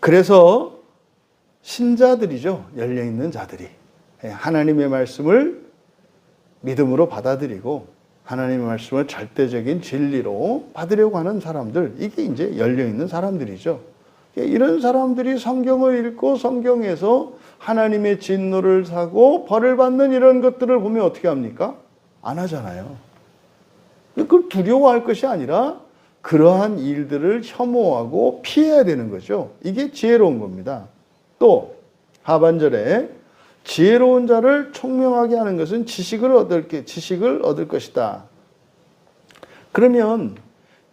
그래서 신자들이죠. 열려 있는 자들이 예, 하나님의 말씀을 믿음으로 받아들이고 하나님의 말씀을 절대적인 진리로 받으려고 하는 사람들 이게 이제 열려 있는 사람들이죠. 예, 이런 사람들이 성경을 읽고 성경에서 하나님의 진노를 사고 벌을 받는 이런 것들을 보면 어떻게 합니까? 안 하잖아요. 그걸 두려워할 것이 아니라 그러한 일들을 혐오하고 피해야 되는 거죠. 이게 지혜로운 겁니다. 또 하반절에 지혜로운 자를 총명하게 하는 것은 지식을 얻을 게 지식을 얻을 것이다. 그러면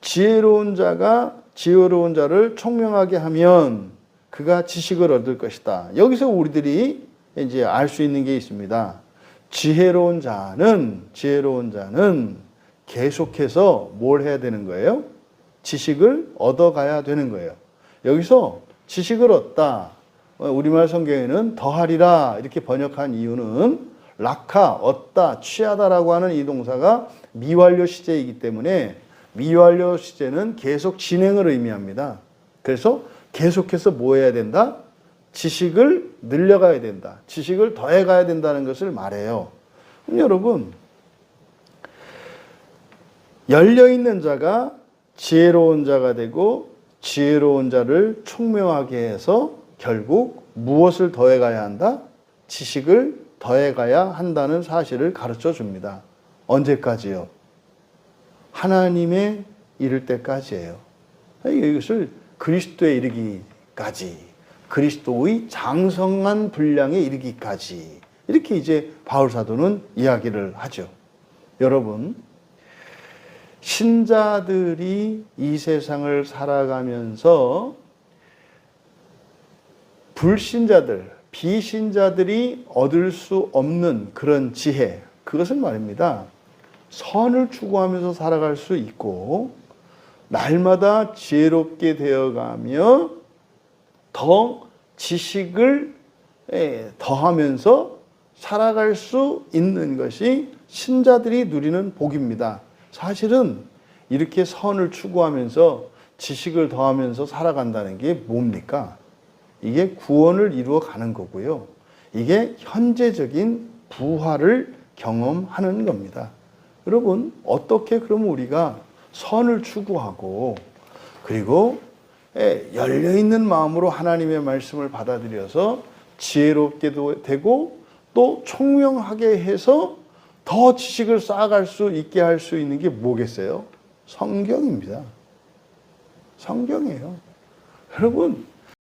지혜로운 자가 지혜로운 자를 총명하게 하면 그가 지식을 얻을 것이다. 여기서 우리들이 이제 알 수 있는 게 있습니다. 지혜로운 자는 지혜로운 자는 계속해서 뭘 해야 되는 거예요? 지식을 얻어가야 되는 거예요. 여기서 지식을 얻다. 우리말 성경에는 더하리라 이렇게 번역한 이유는 락하, 얻다, 취하다라고 하는 이 동사가 미완료 시제이기 때문에 미완료 시제는 계속 진행을 의미합니다. 그래서 계속해서 뭐 해야 된다? 지식을 늘려가야 된다. 지식을 더해가야 된다는 것을 말해요. 그럼 여러분, 열려있는 자가 지혜로운 자가 되고 지혜로운 자를 총명하게 해서 결국 무엇을 더해가야 한다? 지식을 더해가야 한다는 사실을 가르쳐 줍니다. 언제까지요? 하나님의 이를 때까지예요. 이것을 그리스도에 이르기까지, 그리스도의 장성한 분량에 이르기까지 이렇게 이제 바울 사도는 이야기를 하죠. 여러분, 신자들이 이 세상을 살아가면서 불신자들, 비신자들이 얻을 수 없는 그런 지혜, 그것은 말입니다. 선을 추구하면서 살아갈 수 있고, 날마다 지혜롭게 되어가며 더 지식을 예, 더하면서 살아갈 수 있는 것이 신자들이 누리는 복입니다. 사실은 이렇게 선을 추구하면서 지식을 더하면서 살아간다는 게 뭡니까? 이게 구원을 이루어 가는 거고요. 이게 현재적인 부활을 경험하는 겁니다. 여러분, 어떻게 그러면 우리가 선을 추구하고 그리고 예, 열려 있는 마음으로 하나님의 말씀을 받아들여서 지혜롭게도 되고 또 총명하게 해서 더 지식을 쌓아갈 수 있게 할 수 있는 게 뭐겠어요? 성경입니다. 성경이에요. 여러분,